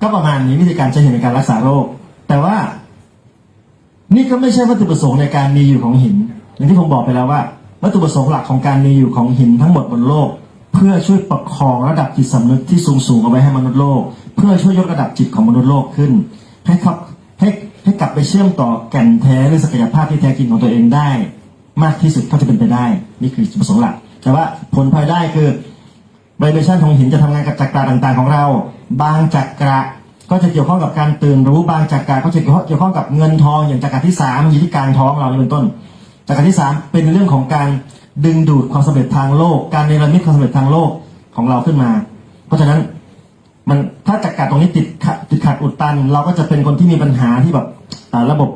ก็ประมาณนี้วิธีการใช้หินในการรักษาโรค แต่ว่า นี่ก็ไม่ใช่วัตถุประสงค์ในการมีอยู่ของหิน อย่างที่ผมบอกไปแล้วว่า วัตถุประสงค์หลักของการมีอยู่ของหินทั้งหมดบนโลก เพื่อช่วยประคองระดับจิตสำนึกที่สูงสูงเอาไว้ให้มนุษย์โลก เพื่อช่วยยกระดับจิตของมนุษย์โลกขึ้น ให้ครับให้ให้กลับไปเชื่อมต่อแก่นแท้หรือศักยภาพที่แท้จริงของตัวเองได้ มากที่สุดเท่าที่เป็นไปได้ นี่คือจุดประสงค์หลัก แต่ว่าผลพลอยได้คือไวเบรชันของหินจะทำงานกับจักระต่างๆของเรา บางจักระก็จะเกี่ยวข้องกับการตื่นรู้บางจักระก็จะเกี่ยวข้องเกี่ยวข้องกับเงินทองอย่างจักระที่สามอยู่ที่กางท้องเราเป็นต้นจักระที่สามเป็นเรื่องของการดึงดูดความสำเร็จทางโลก การเนรมิตความสำเร็จทางโลกของเราขึ้นมา เพราะฉะนั้นมันถ้าจักระตรงนี้ติดขัดติดขัดอุดตัน เราก็จะเป็นคนที่มีปัญหาที่แบบระบบ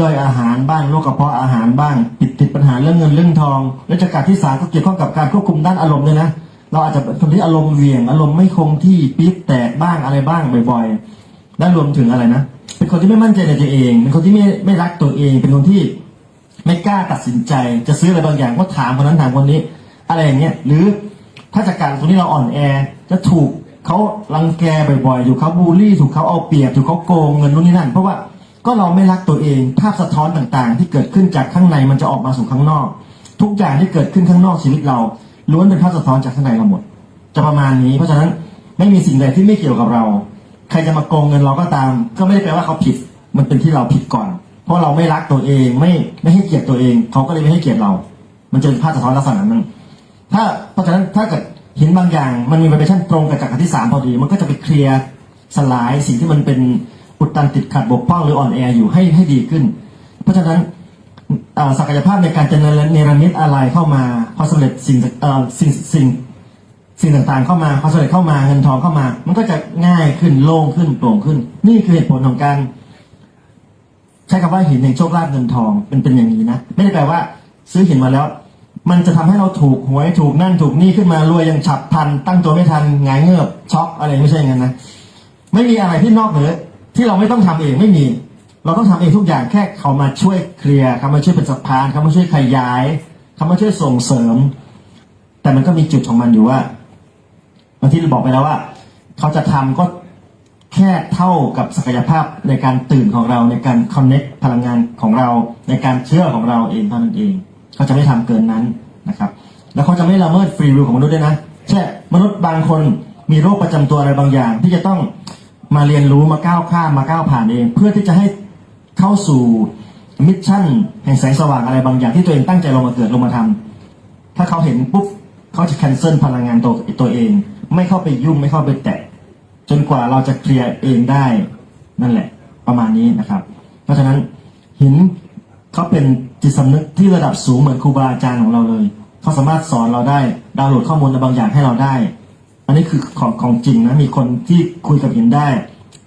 ย่อยอาหารบ้างโรคกระเพาะอาหารบ้างติดติดปัญหาเรื่องเงินเรื่องทอง และจักระที่สามก็เกี่ยวข้องกับการควบคุมด้านอารมณ์ด้วยนะ เราอาจจะเป็นคนที่อารมณ์เหวี่ยง อารมณ์ไม่คงที่ปี๊ดแตกบ้างอะไรบ้างบ่อยๆและรวมถึงอะไรนะเป็นคนที่ไม่มั่นใจในตัวเอง เป็นคนที่ไม่ไม่รักตัวเอง เป็นคนที่ไม่กล้าตัดสินใจ จะซื้ออะไรบางอย่างก็ถามคนนั้นถามคนนี้ อะไรอย่างเงี้ยหรือถ้าจากการตรงนี้เราอ่อนแอจะถูกเขารังแกบ่อยๆถูกเขาบูลลี่ถูกเขาเอาเปรียบถูกเขาโกงเงินนู่นนี่นั่น เพราะว่าก็เราไม่รักตัวเอง ภาพสะท้อนต่างๆ ที่เกิดขึ้นจากข้างในมันจะออกมาสู่ข้างนอก ทุกอย่างที่เกิดขึ้นข้างนอกชีวิตเรา ล้วนเป็นภาพสะท้อนจากข้างในเราหมด จะประมาณนี้ เพราะฉะนั้นไม่มีสิ่งใดที่ไม่เกี่ยวกับเรา ใครจะมาโกงเงินเราก็ตาม ก็ไม่ได้แปลว่าเขาผิด มันเป็นที่เราผิดก่อน เพราะเราไม่รักตัวเองไม่ไม่ให้เกียรติตัวเอง เขาก็เลยไม่ให้เกียรติเรา มันจะเป็นภาพสะท้อนลักษณะนั้น ถ้าเพราะฉะนั้นถ้าเกิดเหินบางอย่าง มันมีไวเบชั่นตรงกับจักรที่สามพอดี มันก็จะไปเคลียร์สลายสิ่งที่มันเป็นอุดตันติดขัดบกพร่องหรืออ่อนแออยู่ให้ให้ดีขึ้น เพราะฉะนั้น ศักยภาพในการจะเนรมิตอะไรเข้ามาพอสำเร็จสิ่งสิ่งสิ่งสิ่งต่างๆเข้ามาพอสำเร็จเข้ามาเงินทองเข้ามา มันก็จะง่ายขึ้นโล่งขึ้นโปร่งขึ้น นี่คือเหตุผลของการ ใช้คำว่าหินแห่งโชคลาภเงินทองเป็นเป็นอย่างนี้นะไม่ได้แปลว่า ซื้อหินมาแล้ว มันจะทำให้เราถูกหวยถูกนั่นถูกนี่ขึ้นมารวยอยังฉับพัน ตั้งตัวไม่ทันหงายเงือบช็อกอะไรไม่ใช่อย่างนั้นนะไม่มีอะไรที่นอกเหนือที่เราไม่ต้องทำเองไม่มี เราต้องทำเองทุกอย่างแค่เขามาช่วยเคลียร์เขามาช่วยเป็นสะพานเขามาช่วยขยายเขามาช่วยส่งเสริม แต่มันก็มีจุดของมันอยู่ว่าบางทีเราบอกไปแล้วว่า เขาจะทำก็แค่เท่ากับศักยภาพในการตื่นของเราในการคอนเน็กพลังงานของเรา ในการเชื่อของเราเองเท่านั้นเอง เขาจะไม่ทำเกินนั้นนะครับ แล้วเขาจะไม่ละเมิดฟรีวิวของมนุษย์ด้วยนะแค่มนุษย์บางคนมีโรคประจำตัวอะไรบางอย่าง ที่จะต้องมาเรียนรู้มาก้าวข้ามมาก้าวผ่านเอง เพื่อที่จะให้ เข้าสู่มิชชั่นแห่งแสงสว่างอะไรบางอย่างที่ตัวเองตั้งใจลงมาเกิดลงมาทำถ้าเขาเห็นปุ๊บเขาจะ cancel พลังงานตัวตัวเอง ไม่เข้าไปยุ่งไม่เข้าไปแตะจนกว่าเราจะเคลียร์เองได้นั่นแหละ ประมาณนี้นะครับ เพราะฉะนั้นหินเขาเป็นจิตสำนึกที่ระดับสูงเหมือนครูบาอาจารย์ของเราเลยเขาสามารถสอนเราได้ดาวน์โหลดข้อมูลอะไรบางอย่างให้เราได้ อันนี้คือของของจริงนะมีคนที่คุยกับหินได้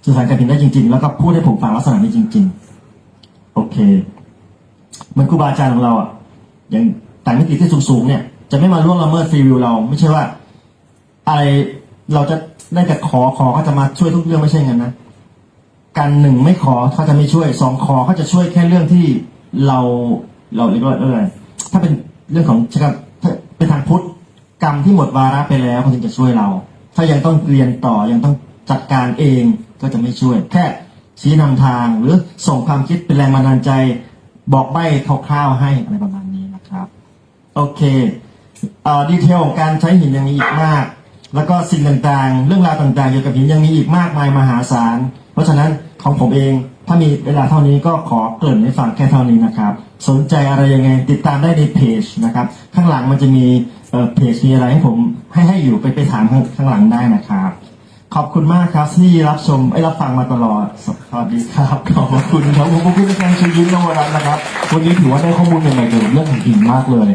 สื่อสารกับหินได้จริง ๆ แล้วก็พูดให้ผมฟังลักษณะนี้จริง ๆ โอเคเหมือนครูบาอาจารย์ของเราอะอย่างแต่มิติที่สูงๆเนี่ย จะไม่มาล่วงละเมิดฟรีวิวเรา ไม่ใช่ว่า อะไรเราจะได้แต่ขอขอเขาจะมาช่วยทุกเรื่องไม่ใช่เงั้นนะการหนึ่งไม่ขอเขาจะไม่ช่วยสองขอเขาจะช่วยแค่เรื่องที่เราเราเรียกว่าอะไรถ้าเป็นเรื่องของใช่ครับเป็นทางพุทธกรรมที่หมดวาระไปแล้วเขาถึงจะช่วยเรา ถ้ายังต้องเรียนต่อยังต้องจัดการเองก็จะไม่ช่วย แค่ ชี้นำทางหรือส่งความคิดเป็นแรงบันดาลใจ บอกใบ้คร่าวๆให้อะไรประมาณนี้นะครับ โอเคอดีเทลของการใช้หินยังมีอีกมาก แล้วก็สิ่งต่างๆ เรื่องราวต่างๆเกี่ยวกับหินยังมีอีกมากมายมหาศาล เพราะฉะนั้นของผมเองถ้ามีเวลาเท่านี้ก็ขอเกริ่นให้ฟังแค่เท่านี้นะครับ สนใจอะไรยังไงติดตามได้ในเพจนะครับ ข้างหลังมันจะมีเพจมีอะไรให้ผมให้ให้อยู่ไปไปถามข้างหลังได้นะครับ ขอบคุณมากครับที่รับชมไอ้รับฟังมาตลอดสวัสดีครับขอบคุณครับผมคุณอาจารย์ชูยิ้มนวรัตน์นะครับ วันนี้ถือว่าได้ข้อมูลใหม่ๆเกี่ยวกับเรื่องของหินมากเลย